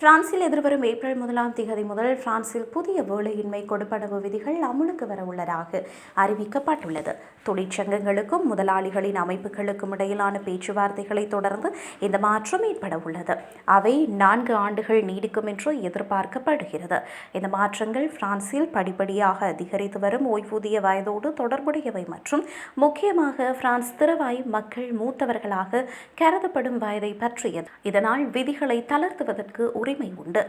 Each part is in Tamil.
பிரான்சில் எதிர்வரும் ஏப்ரல் முதலாம் தேதி முதல் பிரான்சில் புதிய வேலையின்மை கொடுப்பனவு விதிகள் அமுலுக்கு வர உள்ளதாக அறிவிக்கப்பட்டுள்ளது. தொழிற்சங்கங்களுக்கும் முதலாளிகளின் அமைப்புகளுக்கும் இடையிலான பேச்சுவார்த்தைகளை தொடர்ந்து இந்த மாற்றம் ஏற்பட உள்ளது அவை நான்கு ஆண்டுகள் நீடிக்கும் என்று எதிர்பார்க்கப்படுகிறது. இந்த மாற்றங்கள் பிரான்சில் படிப்படியாக அதிகரித்து வரும் ஓய்வூதிய வயதோடு தொடர்புடையவை மற்றும் முக்கியமாக பிரான்ஸ் திறவாய் மக்கள் மூத்தவர்களாக கருதப்படும் வயதை பற்றியது. இதனால் விதிகளை தளர்த்துவதற்கு உரிமை உண்டு.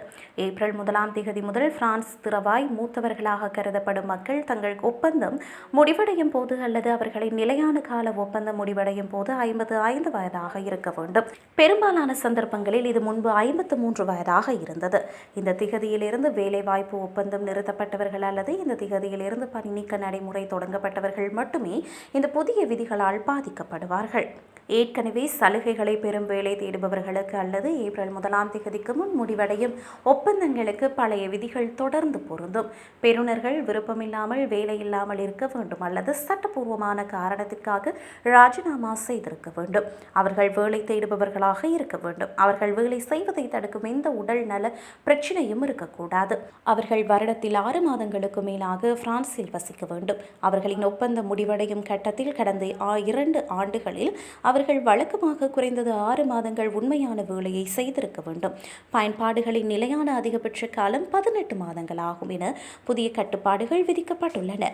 ஏப்ரல் முதலாம் தேதி முதல் பிரான்ஸ் திறவாய் மூத்தவர்களாக கருதப்படும் மக்கள் தங்கள் ஒப்பந்தம் முடிவடையும் போது அல்லது அவர்களின் நிலையான கால ஒப்பந்தம் முடிவடையும் போது ஐம்பது ஐந்து வயதாக இருக்க வேண்டும். பெரும்பாலான சந்தர்ப்பங்களில் இது முன்பு ஐம்பத்து மூன்று வயதாக இருந்தது. இந்த திகதியிலிருந்து வேலைவாய்ப்பு ஒப்பந்தம் நிறுத்தப்பட்டவர்கள் அல்லது இந்த திகதியிலிருந்து பணி நீக்க நடைமுறை தொடங்கப்பட்டவர்கள் மட்டுமே இந்த புதிய விதிகளால் பாதிக்கப்படுவார்கள். ஏற்கனவே சலுகைகளை பெறும் வேலை தேடுபவர்களுக்கு அல்லது ஏப்ரல் முதலாம் தேதிக்கு முன் முடிவடையும் ஒப்பந்தங்களுக்கு பழைய விதிகள் தொடர்ந்து பொருந்தும். பெறுநர்கள் விருப்பமில்லாமல் வேலை இல்லாமல் இருக்க வேண்டும் அல்லது சட்டப்பூர்வமான காரணத்திற்காக ராஜினாமா செய்திருக்க வேண்டும். அவர்கள் வேலை தேடுபவர்களாக இருக்க வேண்டும். அவர்கள் வேலை செய்வதை தடுக்கும் எந்த உடல் நல பிரச்சனையும் இருக்கக்கூடாது. அவர்கள் வருடத்தில் ஆறு மாதங்களுக்கு மேலாக பிரான்சில் வசிக்க வேண்டும். அவர்களின் ஒப்பந்தம் முடிவடையும் கட்டத்தில் கடந்த ஆ- இரண்டு ஆண்டுகளில் அவர் அவர்கள் வழக்கமாக குறைந்தது ஆறு மாதங்கள் உண்மையான வேலையை செய்திருக்க வேண்டும். பயன்பாடுகளின் நிலையான அதிகபட்ச காலம் பதினெட்டு மாதங்கள் ஆகும் என புதிய கட்டுப்பாடுகள் விதிக்கப்பட்டுள்ளன.